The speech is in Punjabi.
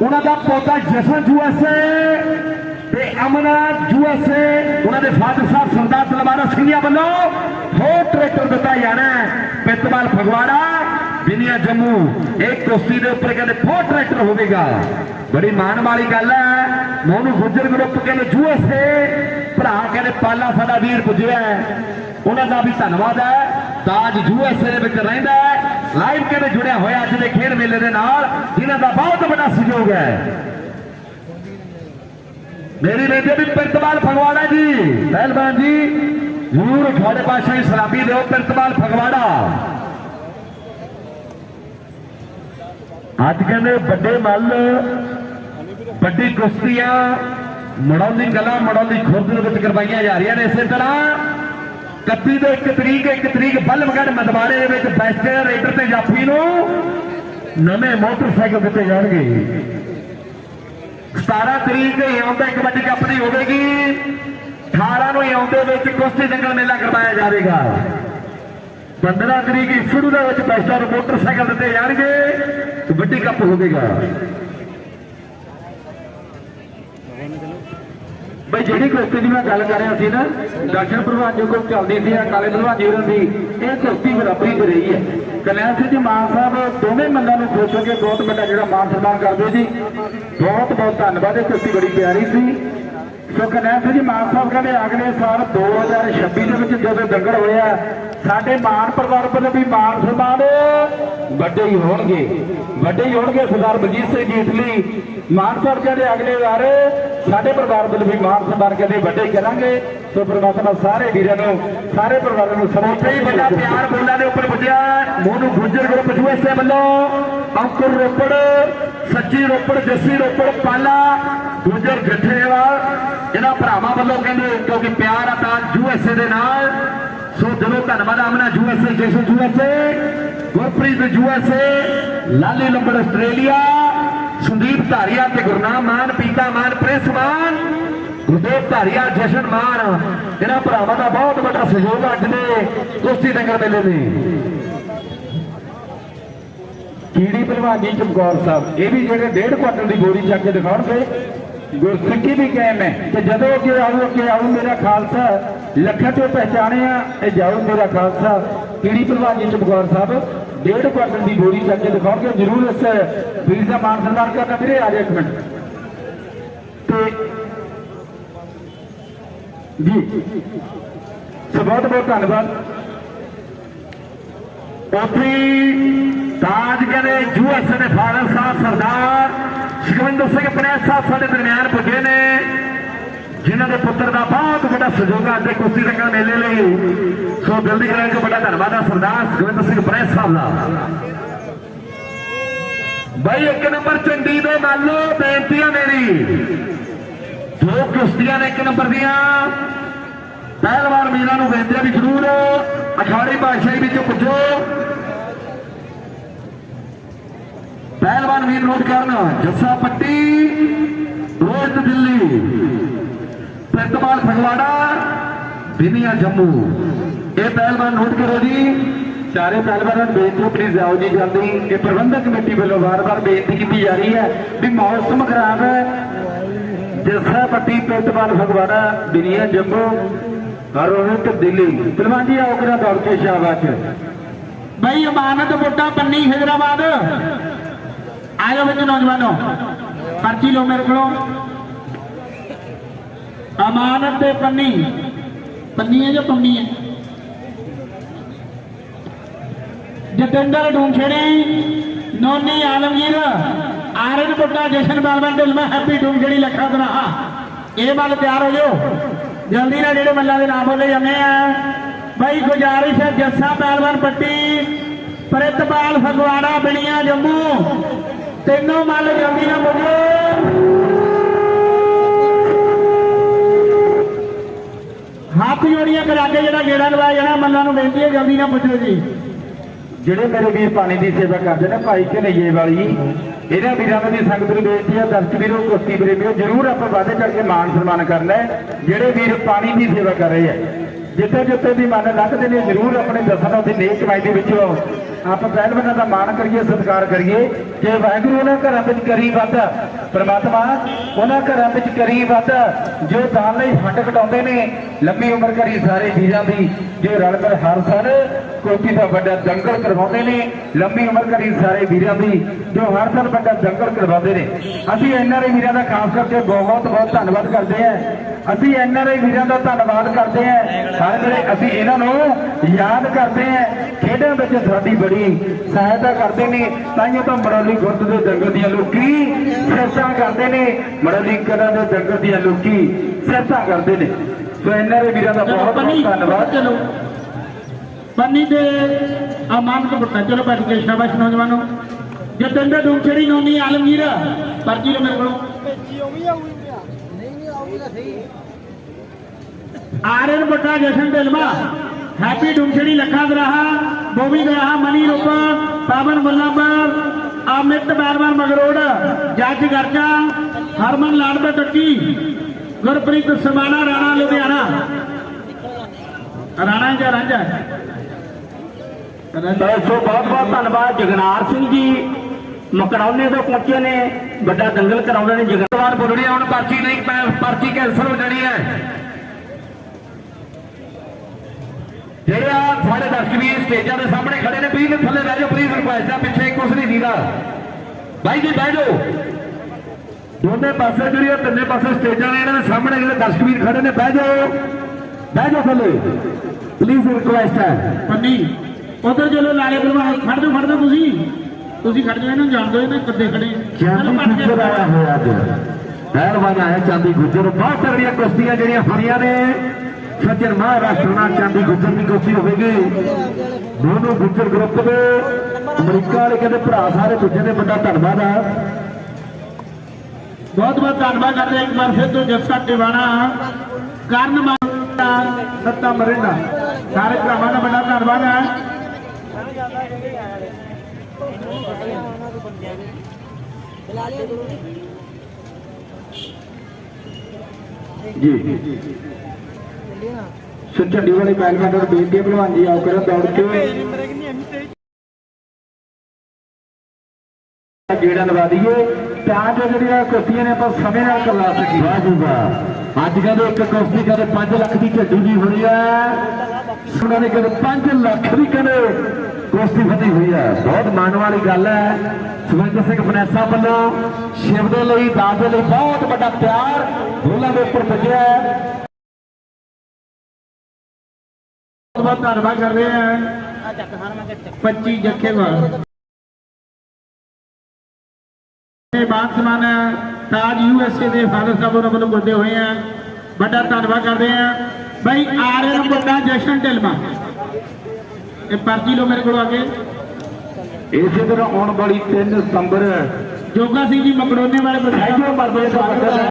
ਉਹਨਾਂ ਦਾ ਪੋਤਾ ਜਸ਼ਨ ਯੂਐਸਏ ਤੇ ਅਮਨਾ ਯੂਐਸਏ ਉਹਨਾਂ ਦੇ ਫਾਦਰ ਸਾਹਿਬ ਸਰਦਾਰ ਤਲਵਾਰਾ ਸਿੰਘਿਆ ਵੱਲੋਂ ਹੋਰ ਟਰੈਕਟਰ ਦਿੱਤਾ ਜਾਣਾ ਪਿੱਤਵਾਲ ਫਗਵਾੜਾ, ਬਿਨੀਆ ਜੰਮੂ, ਇੱਕ ਕੁਸ਼ਤੀ ਦੇ ਉੱਪਰ ਕਹਿੰਦੇ ਫੋਰ ਟਰੈਕਟਰ ਹੋਵੇਗਾ। ਬੜੀ ਮਾਣ ਵਾਲੀ ਗੱਲ ਹੈ। ਮੋਨੂ ਗੁੱਜਰ ਗਰੁੱਪ ਕਹਿੰਦੇ ਯੂਐਸਏ ਭਰਾ ਕਹਿੰਦੇ ਪਾਲਾ ਸਾਡਾ ਵੀਰ ਪੁੱਜਿਆ ਉਹਨਾਂ ਦਾ ਵੀ ਧੰਨਵਾਦ ਹੈ। ਤਾਜ ਯੂਐਸਏ ਦੇ ਵਿੱਚ ਰਹਿੰਦਾ ਹੈ। ਲਾਈਵ ਕਹਿੰਦੇ ਜੁੜਿਆ ਹੋਇਆ ਅੱਜ ਦੇ ਖੇਡ ਮੇਲੇ ਦੇ ਨਾਲ, ਜਿਨ੍ਹਾਂ ਦਾ ਬਹੁਤ ਵੱਡਾ ਸਹਿਯੋਗ ਹੈ। ਮੇਰੀ ਬੇਟੀ ਵੀ ਪਿਰਤਵਾਲ ਫਗਵਾੜਾ ਜੀ, ਪਹਿਲਵਾਨ ਜੀ, ਜ਼ਰੂਰ ਤੁਹਾਡੇ ਪਾਸੇ ਸਲਾਮੀ ਦਿਓ ਪਿਰਤਵਾਲ ਫਗਵਾੜਾ। ਅੱਜ ਕਹਿੰਦੇ ਵੱਡੇ ਮੱਲ, ਵੱਡੀ ਕੁਸ਼ਤੀਆਂ, ਮੜੌਲੀ ਕਲਾ ਮੜੌਲੀ ਖੁਰਦ ਦੇ ਵਿੱਚ ਕਰਵਾਈਆਂ ਜਾ ਰਹੀਆਂ ਨੇ, ਇਸੇ ਤਰ੍ਹਾਂ 31 ਦੇ 1 ਤਰੀਕ 1 ਤਰੀਕ ਬੱਲਮਗੜ ਮਦਵਾੜੇ ਦੇ ਵਿੱਚ ਬੈਸਟ ਰੇਡਰ ਤੇ ਜਾਫੀ ਨੂੰ ਨਵੇਂ ਮੋਟਰਸਾਈਕਲ ਦਿੱਤੇ ਜਾਣਗੇ। 17 ਤਰੀਕ ਆਉਂਦਾ ਕਬੱਡੀ ਕੱਪ ਦੀ ਹੋਵੇਗੀ। 18 ਨੂੰ ਆਉਂਦੇ ਵਿੱਚ ਕੁਸ਼ਤੀ ਜੰਗਲ ਮੇਲਾ ਕਰਵਾਇਆ ਜਾਵੇਗਾ। 15 ਤਰੀਕ ਸ਼ੁਰੂ ਦੇ ਵਿੱਚ ਬੈਸਟਾਂ ਨੂੰ ਮੋਟਰਸਾਈਕਲ ਦਿੱਤੇ ਜਾਣਗੇ। ਕਬੱਡੀ ਕੱਪ ਹੋਵੇਗਾ। ਬਈ ਜਿਹੜੀ ਕੁਸ਼ਤੀ ਦੀ ਮੈਂ ਗੱਲ ਕਰ ਰਿਹਾ ਸੀ ਨਾ, ਦਰਸ਼ਨ ਪ੍ਰਭਾਤ ਜੋ ਕੋਲ ਚੱਲਦੀ ਸੀ ਆ ਕਾਲੇ ਪ੍ਰਭਾਤ ਜੀ ਹੋਰਾਂ ਦੀ, ਇਹ ਕੁਸ਼ਤੀ ਬਰਾਬਰੀ ਤੇ ਰਹੀ ਹੈ। ਕਲਿਆਣ ਸਿੰਘ ਜੀ, ਮਾਨ ਸਾਹਿਬ, ਦੋਵੇਂ ਮੰਨਾਂ ਨੂੰ ਖੁਸ਼ ਹੋ ਕੇ ਬਹੁਤ ਵੱਡਾ ਜਿਹੜਾ ਮਾਨ ਸਨਮਾਨ ਕਰਦੇ ਜੀ। ਬਹੁਤ ਬਹੁਤ ਧੰਨਵਾਦ, ਇਹ ਕੁਸ਼ਤੀ ਬੜੀ ਪਿਆਰੀ ਸੀ। ਸੋ ਕਲਿਆਣ ਸਿੰਘ ਜੀ, ਮਾਨ ਸਾਹਿਬ ਕਹਿੰਦੇ, ਅਗਲੇ ਸਾਲ 2026 ਦੇ ਵਿੱਚ ਜਦੋਂ ਦੰਗਲ ਹੋਇਆ, ਸਾਡੇ ਮਾਨ ਪਰਿਵਾਰ ਵੱਲੋਂ ਵੀ ਮਾਨ ਸਨਮਾਨ ਵੱਡੇ ਹੀ ਹੋਣਗੇ। ਵੱਡੇ ਹੀ ਹੋਣਗੇ ਸਰਦਾਰ ਬਲਜੀਤ ਸਿੰਘ ਜੀਤਲੀ ਮਾਨ ਸਾਹਿਬ ਕਹਿੰਦੇ, ਅਗਲੇ ਵਾਰ ਸਾਡੇ ਪਰਿਵਾਰ ਵੱਲੋਂ ਵੀ ਮਾਨ ਸਨਮਾਨ ਕਹਿੰਦੇ ਵੱਡੇ ਕਰਾਂਗੇ। ਸੋ ਪ੍ਰਮਾਤਮਾ ਸਾਰੇ ਵੀਰਾਂ ਨੂੰ ਸਾਰੇ ਪਰਿਵਾਰਾਂ ਨੂੰ ਉੱਥੇ ਹੀ ਵੱਡਾ ਪਿਆਰ ਬੋਲਾਂ ਦੇ ਉੱਪਰ ਪੁੱਜਿਆ ਮੋਨੂ ਗੁੱਜਰ ਗਰੁੱਪ ਯੂਐਸਏ ਵੱਲੋਂ ਅੰਕੁਰ ਰੋਪੜ ਸੱਚੀ ਰੋਪੜ ਜੱਸੀ ਰੋਪੜ ਪਾਲਾ ਗੁੱਜਰ ਜੱਠੇਵਾਲ ਇਹਨਾਂ ਭਰਾਵਾਂ ਵੱਲੋਂ ਕਹਿੰਦੇ ਕਿਉਂਕਿ ਪਿਆਰ ਆ ਤਾਂ ਯੂਐਸਏ ਦੇ ਨਾਲ। ਸੋ ਦਿਲੋਂ ਧੰਨਵਾਦ Amna USA Jesu USA Gurpreet USA Lali Lambar Australia. Sandeep Dharia ਤੇ ਗੁਰਨਾਮ ਮਾਨ, ਪੀਤਾ ਮਾਨ, ਪ੍ਰਿੰਸ ਮਾਨ, ਗੁਰਦੇਵ ਧਾਰੀਆ, ਜਸ਼ਨ ਮਾਨ, ਇਹਨਾਂ ਭਰਾਵਾਂ ਦਾ ਬਹੁਤ ਵੱਡਾ ਸਹਿਯੋਗ ਅੱਜ ਦੇ ਕੁਸ਼ਤੀ ਦੰਗਲ ਮੇਲੇ ਨੇ ਕੀੜੀ ਭਲਵਾਨੀ ਚਮਕੌਰ ਸਾਹਿਬ, ਇਹ ਵੀ ਜਿਹੜੇ ਡੇਢ ਕੁਆਂਟਲ ਦੀ ਗੋਲੀ ਚੱਕ ਕੇ ਦਿਖਾਉਣਗੇ। ਗੁਰਸਿੱਖੀ ਵੀ ਕਾਇਮ ਹੈ। ਤੇ ਜਦੋਂ ਅੱਗੇ ਆਉ ਅੱਗੇ ਆਉ ਮੇਰਾ ਖਾਲਸਾ। ਲੱਖਾਂ ਤੋਂ ਪਹਿਚਾਣਿਆ ਇਹ ਜਾਓ ਮੇਰਾ ਖਾਲਸਾ। ਕੀੜੀ ਭਲਵਾਨ ਜੀ ਚਮਕੌਰ ਸਾਹਿਬ, ਡੇਢ ਕੁਆਂਟਲ ਦੀ ਬੋਰੀ ਚੱਕ ਕੇ ਦਿਖਾਉਣਗੇ। ਜਰੂਰ ਇਸ ਵੀਰ ਦਾ ਮਾਨ ਸਨਮਾਨ ਕਰਨਾ। ਵੀਰੇ, ਆ ਜਾ ਇੱਕ ਮਿੰਟ। ਤੇ ਜੀ, ਸੋ ਬਹੁਤ ਬਹੁਤ ਧੰਨਵਾਦ। ਉੱਥੇ ਤਾਜ ਕਹਿੰਦੇ ਯੂਐਸ ਦੇ ਫਾਦਰ ਸਾਹਿਬ, ਸਰਦਾਰ ਸੁਖਵਿੰਦਰ ਸਿੰਘ ਪ੍ਰੈਸ ਸਾਹਿਬ ਸਾਡੇ ਦਰਮਿਆਨ ਪੁੱਜੇ ਨੇ, ਜਿਨ੍ਹਾਂ ਦੇ ਪੁੱਤਰ ਦਾ ਬਹੁਤ ਵੱਡਾ ਸਹਿਯੋਗ ਹੈ ਅੱਜ ਦੇ ਕੁਸ਼ਤੀ ਦੰਗਲ ਮੇਲੇ ਲਈ। ਸੋ ਦਿਲ ਦੀ ਗ੍ਰਾਂਟ ਵੱਡਾ ਧੰਨਵਾਦ ਹੈ ਸਰਦਾਰ ਸੁਖਵਿੰਦਰ ਸਿੰਘ ਪ੍ਰੈਸ ਸਾਹਿਬ ਦਾ। ਬਾਈ, ਇੱਕ ਨੰਬਰ ਚੰਡੀ ਦੇ ਮੰਨ ਬੇਨਤੀਆਂ ਮੇਰੀ। ਦੋ ਕੁਸ਼ਤੀਆਂ ਨੇ ਇੱਕ ਨੰਬਰ ਦੀਆਂ। ਪਹਿਲਵਾਨ ਮੀਰਾਂ ਨੂੰ ਬੇਨਤੀਆਂ ਵੀ ਜ਼ਰੂਰ, ਅਖਾੜੀ ਬਾਦਸ਼ਾਹੀ ਵਿੱਚ ਪੁੱਜੋ। ਪਹਿਲਵਾਨ ਵੀਰ ਨੋਟ ਕਰਨ, ਜੱਸਾ ਪੱਟੀ ਰੋਜ਼ ਦਿੱਲੀ ਪ੍ਰਤਪਾਲ ਫਗਵਾੜਾ, ਬਿਨੀਆ ਜੰਮੂ। ਇਹ ਪਹਿਲਵਾਨ ਨੋਟ ਕਰੋ ਜੀ। ਸਾਰੇ ਪਹਿਲਵਾਨਾਂ ਨੂੰ ਬੇਨਤੀ ਪਲੀਜ਼ ਆਓ ਜੀ ਜਲਦੀ। ਇਹ ਪ੍ਰਬੰਧਕ ਕਮੇਟੀ ਵੱਲੋਂ ਵਾਰ-ਵਾਰ ਬੇਨਤੀ ਕੀਤੀ ਜਾ ਰਹੀ ਹੈ ਵੀ ਮੌਸਮ ਖਰਾਬ ਹੈ। ਜੱਸਾ ਪੱਟੀ ਪਿੰਡਵਾਲ ਫਗਵਾੜਾ, ਬਿਨੀਆ ਜੰਮੂ, ਰੋਹਿਤ ਦਿੱਲੀ। ਪਹਿਲਵਾਨ ਜੀ, ਆਓ ਕਿਰਾ ਦੌੜ ਕੇ ਸ਼ਾਬਾਸ਼ ਬਈ ਇਮਾਨਤ ਵੋਟਾਂ ਪੰਨੀ ਆ ਜਾਓ ਵਿੱਚ ਨੌਜਵਾਨੋ ਪਰਚੀ ਲਓ ਮੇਰੇ ਕੋਲੋਂ ਅਮਾਨਤ ਤੇ ਪੰਨੀ ਪੰਨੀ ਹੈ ਜਾਂ ਪੰਨੀ ਹੈ ਜਤਿੰਦਰ ਡੂੰਛੜੀ ਨੋਨੀ ਆਲਮਗੀਰ ਆਰਨ ਪੁੱਟਾ ਜਸ਼ਨ ਬਾਲਵਨ ਢਿਲ ਮੈਂ ਹੈਪੀ ਡੂੰਛੜੀ ਲੱਖਾ ਦਨਾ ਇਹ ਵੱਲ ਤਿਆਰ ਹੋ ਜਾਓ ਜਲਦੀ ਨਾਲ ਜਿਹੜੇ ਮੱਲਾਂ ਦੇ ਨਾਮ ਬੋਲੇ ਜਾਂਦੇ ਆ ਬਾਈ ਗੁਜਾਰਿਸ਼ ਹੈ ਜੱਸਾ ਪਹਿਲਵਾਨ ਪੱਟੀ ਪ੍ਰਿਤਪਾਲ ਫਗਵਾੜਾ ਬਣੀਆਂ ਜੰਮੂ ਤਿੰਨੋਂ ਮੱਲ ਜਲਦੀ ਨਾਲ ਬੋਲੋ। ਹੱਥ ਜੋੜੀਆਂ ਕਰਾ ਕੇ ਜਿਹੜਾ ਗੇੜਾ ਲਵਾਇਆ ਜਾਣਾ ਮੱਲਾਂ ਨੂੰ ਬੇਨਤੀ ਹੈ ਜਲਦੀ ਨਾਲ ਪੁੱਛੋ ਜੀ। ਜਿਹੜੇ ਮੇਰੇ ਵੀਰ ਪਾਣੀ ਦੀ ਸੇਵਾ ਕਰਦੇ ਨੇ, ਭਾਈ ਕਨਈਏ ਵਾਲੀ, ਇਹਨਾਂ ਵੀਰਾਂ ਨੂੰ ਸੰਗਤ ਨੂੰ ਬੇਨਤੀ ਹੈ, ਦਰਸ਼ਕ ਵੀਰੋ ਕੁਸ਼ਤੀ ਪ੍ਰੇਮੀਓ, ਜਰੂਰ ਆਪਾਂ ਵਾਅਦੇ ਕਰਕੇ ਮਾਣ ਸਨਮਾਨ ਕਰਨਾ ਜਿਹੜੇ ਵੀਰ ਪਾਣੀ ਦੀ ਸੇਵਾ ਕਰ ਰਹੇ ਹੈ। ਜਿੱਥੇ ਜਿੱਥੇ ਵੀ ਮਨ ਲੱਗਦੇ ਨੇ, ਜਰੂਰ ਆਪਣੇ ਦਸਾਂ ਦੀ ਨੇਕ ਕਮਾਈ ਦੇ ਵਿੱਚੋਂ ਆਪਾਂ ਪਹਿਲਵਾਨਾਂ ਦਾ ਮਾਣ ਕਰੀਏ, ਸਤਿਕਾਰ ਕਰੀਏ। ਕਿ ਵਾਹਿਗੁਰੂ ਉਹਨਾਂ ਘਰਾਂ ਵਿੱਚ ਕਰੀ ਵੱਧ, ਪ੍ਰਮਾਤਮਾ ਉਹਨਾਂ ਘਰਾਂ ਵਿੱਚ ਕਰੀ ਵੱਧ, ਜੋ ਦਾਨ ਲਈ ਫੰਡ ਕਟਾਉਂਦੇ ਨੇ, ਲੰਮੀ ਉਮਰ ਕਰੀ ਸਾਰੇ ਵੀਰਾਂ ਦੀ, ਜੋ ਰਲ ਮਿਲ ਹਰ ਸਾਲ ਕੋਟੀ ਦਾ ਵੱਡਾ ਦੰਗਲ ਕਰਵਾਉਂਦੇ ਨੇ, ਲੰਮੀ ਉਮਰ ਕਰੀ ਸਾਰੇ ਵੀਰਾਂ ਦੀ, ਜੋ ਹਰ ਸਾਲ ਵੱਡਾ ਦੰਗਲ ਕਰਵਾਉਂਦੇ ਨੇ। ਅਸੀਂ ਐਨਆਰਆਈ ਵੀਰਾਂ ਦਾ ਖਾਸ ਕਰਕੇ ਬਹੁਤ ਬਹੁਤ ਧੰਨਵਾਦ ਕਰਦੇ ਹਾਂ। ਅਸੀਂ ਐਨਆਰਆਈ ਵੀਰਾਂ ਦਾ ਧੰਨਵਾਦ ਕਰਦੇ ਹਾਂ। ਹਰ ਵੇਲੇ ਅਸੀਂ ਇਹਨਾਂ ਨੂੰ ਯਾਦ ਕਰਦੇ ਹਾਂ। ਖੇਡਾਂ ਵਿੱਚ ਸਾਡੀ ਬੜੀ ਸਹਾਇਤਾ ਕਰਦੇ ਨੇ ਤਾਈਓ ਤਾਂ ਮਰੋਲੀ ਗੁਰਦ ਦੇ ਦੰਗਲ ਦੀਆਂ ਲੋਕੀ ਸਿਰਤਾਂ ਕਰਦੇ ਨੇ। ਮਰੋਲੀ ਕਲਾਂ ਦੇ ਦੰਗਲ ਦੀਆਂ ਲੋਕੀ ਸਿਰਤਾਂ ਕਰਦੇ ਨੇ। ਸੋ ਐਨਆਰਆਈ ਵੀਰਾਂ ਦਾ ਚਲੋ ਬਹੁਤ ਬਹੁਤ ਧੰਨਵਾਦ। ਚਲੋ। ਪੰਨੀ ਤੇ ਅਮਾਨ ਕਪੂਰ ਚਲੋ ਬੈਠ ਕੇ ਸ਼ਾਬਾਸ਼ ਨੌਜਵਾਨੋ। ਜਤਿੰਦਰ ਡੂੰਛੜੀ ਨੋਨੀ ਆਲਮਗੀਰ ਪਰਚੀ ਲੋ ਮੇਰੇ ਕੋਲੋਂ। ਆਰਨ ਬਟਾ ਜਸ਼ਨ ਢਿਲਮਾ ਹੈਪੀ ਡੂੰਛੜੀ ਲੱਖਾ ਦਰਾਹਾ ਬੋਬੀ ਦਰਾਹਾ ਮਨੀ ਰੂਪ ਪਾਵਨ ਮੁੱਲਾਪੁਰ ਅਮਿਤ ਬਾਰਵਾਰ ਮਗਰੋੜ ਜੱਜ ਗਰਜਾ ਹਰਮਨ ਲਾੜਦਾ ਟੱਕੀ ਗੁਰਪ੍ਰੀਤ ਸਮਾਣਾ ਰਾਣਾ ਲੁਧਿਆਣਾ। ਰਾਣਾ ਜਾਂ ਰਾਂਝਾ? ਸੋ ਬਹੁਤ ਬਹੁਤ ਧੰਨਵਾਦ ਜਗਨਾਰ ਸਿੰਘ ਜੀ। ਮਕੜੌਨੇ ਤੋਂ ਪਹੁੰਚੇ ਨੇ ਵੱਡਾ ਦੰਗਲ ਕਰਾਉਂਦੇ ਨੇ ਜਗਤਵਾਰ ਬੋਲਣੀ ਹੁਣ ਪਰਚੀ ਨਹੀਂ ਪਰਚੀ ਕੈਂਸਲ ਹੋ ਜਾਣੀ ਹੈ। ਜਿਹੜੇ ਆ ਸਾਡੇ ਦਰਸ਼ਕ ਵੀਰ ਸਟੇਜਾਂ ਦੇ ਸਾਹਮਣੇ ਖੜੇ ਨੇ ਪਲੀਜ਼ ਥੱਲੇ ਬਹਿ ਜਾਓ ਪਲੀਜ਼ ਰਿਕੁਐਸਟ ਆ ਪਿੱਛੇ ਕੁਛ ਨਹੀਂ ਦੀਦਾ। ਬਾਈ ਜੀ ਬਹਿ ਜਾਓ। ਦੋਨੇ ਪਾਸੇ ਜਿਹੜੀ ਆ ਤਿੰਨੇ ਪਾਸੇ ਸਟੇਜਾਂ ਨੇ ਇਹਨਾਂ ਦੇ ਸਾਹਮਣੇ ਜਿਹੜੇ ਦਰਸ਼ਕ ਵੀਰ ਖੜੇ ਨੇ ਬਹਿ ਜਾਓ। ਬਹਿ ਜਾਓ ਥੱਲੇ। ਪਲੀਜ਼ ਰਿਕੁਐਸਟ ਹੈ ਪੰਨੀ ਉਧਰ ਚਲੋ ਲਾਲੇ ਪ੍ਰਵਾਹ ਖੜ ਜਾਓ ਖੜ ਜਾਓ ਤੁਸੀਂ। ਤੁਸੀਂ ਖੜ ਜਾਓ ਇਹਨੂੰ ਜਾਣ ਦਿਓ ਇਹਨਾਂ ਕੱਦੇ ਖੜੇ ਕੇ ਗੁੱਜਰ ਆਇਆ ਹੋਇਆ ਅੱਜ। ਪਹਿਲਵਾਨ ਆਇਆ ਚਾਂਦੀ ਗੁੱਜਰ ਬਹੁਤ ਤਗੜੀਆਂ ਕੁਸ਼ਤੀਆਂ ਜਿਹੜੀਆਂ ਹੋਣੀਆਂ ਨੇ। ਸੱਜਣ ਮਹਾਰਾਸ਼ਟਰ ਨਾਲ ਚਾਂਦੀ ਗੁੱਜਰ ਦੀ ਕੁਸ਼ਤੀ ਹੋਵੇਗੀ। ਦੋਨੋਂ ਗੁੱਜਰ ਗਰੁੱਪ ਦੇ। ਅਮਰੀਕਾ ਵਾਲੇ ਕਹਿੰਦੇ ਭਰਾ ਸਾਰੇ ਗੁੱਜਰ ਦੇ ਵੱਡਾ ਧੰਨਵਾਦ ਆ। ਬਹੁਤ ਬਹੁਤ ਧੰਨਵਾਦ ਕਰਦੇ ਇੱਕ ਵਾਰ ਫਿਰ ਤੋਂ ਜੱਸਾ ਟਿਵਾਣਾ ਕਰਨ ਮਾਤਾ ਸੱਤਾ ਮਰਿੰਡਾ। ਸਾਰੇ ਭਰਾਵਾਂ ਦਾ ਵੱਡਾ ਧੰਨਵਾਦ ਹੈ ਜੀ। ਸੋ ਝੰਡੀ ਵਾਲੇ ਪਹਿਲਵਾਨ ਨੂੰ ਬੇਨਤੀ ਹੈ ਭਲਵਾਨ ਜੀ ਆਓ ਕਰੋ ਦੌੜ ਕੇ। ਗੇੜਾ ਲਵਾ ਦਈਏ। ਤਾਂ ਜੋ ਜਿਹੜੀਆਂ ਕੁਸ਼ਤੀਆਂ ਨੇ ਆਪਾਂ ਸਮੇਂ ਨਾਲ ਕਰਵਾ ਸਕੀਏ। ਵਾਹ ਜੀ ਵਾਹ ਅੱਜ ਕਹਿੰਦੇ ਇੱਕ ਕੁਸ਼ਤੀ ਕਹਿੰਦੇ 5 ਲੱਖ ਦੀ ਝੱਡੂ ਦੀ ਹੋਈ ਹੈ ਉਹਨਾਂ ਨੇ ਕਹਿੰਦੇ 5 ਲੱਖ ਦੀ ਕਹਿੰਦੇ ਕੁਸ਼ਤੀ ਫਤੀ ਹੋਈ ਹੈ ਬਹੁਤ ਮਾਣ ਵਾਲੀ ਗੱਲ ਹੈ। ਸੁਖਵਿੰਦਰ ਸਿੰਘ ਫਨੈਸਾ ਵੱਲੋਂ ਸ਼ਿਵ ਦੇ ਲਈ ਦਾਸ ਦੇ ਲਈ ਬਹੁਤ ਵੱਡਾ ਪਿਆਰ ਰੋਲਾਂ ਦੇ ਉੱਪਰ ਪੁੱਜਿਆ ਬਹੁਤ ਬਹੁਤ ਧੰਨਵਾਦ ਕਰ ਰਹੇ ਹਾਂ। 25 ਜੱਖੇਵਾਲ। ਤੇ ਬਾਤ ਸਮਾਨ ਤਾਜ ਯੂਐਸਏ ਦੇ ਫਾਦਰ ਸਾਹਿਬ ਉਹਨਾਂ ਵੱਲੋਂ ਹੋਏ ਆ ਵੱਡਾ ਧੰਨਵਾਦ ਕਰਦੇ ਆ ਭਾਈ ਆਰਨ ਮੁੰਡਾ ਜਸ਼ਨ ਢਿਲਮਾ। ਇਹ ਪਰਚੀ ਲੋ ਮੇਰੇ ਕੋਲ ਆ ਕੇ ਇਸੇ ਤਰ੍ਹਾਂ ਆਉਣ ਵਾਲੀ 3 ਸਤੰਬਰ ਜੋਗਾ ਸਿੰਘ ਜੀ ਮਕੜੋਨੇ ਵਾਲੇ ਪ੍ਰਧਾਨ। ਦਾ ਵੱਡਾ